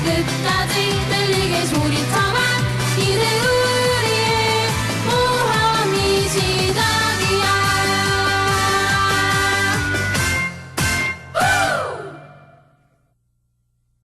끝까지 들리게 소리쳐.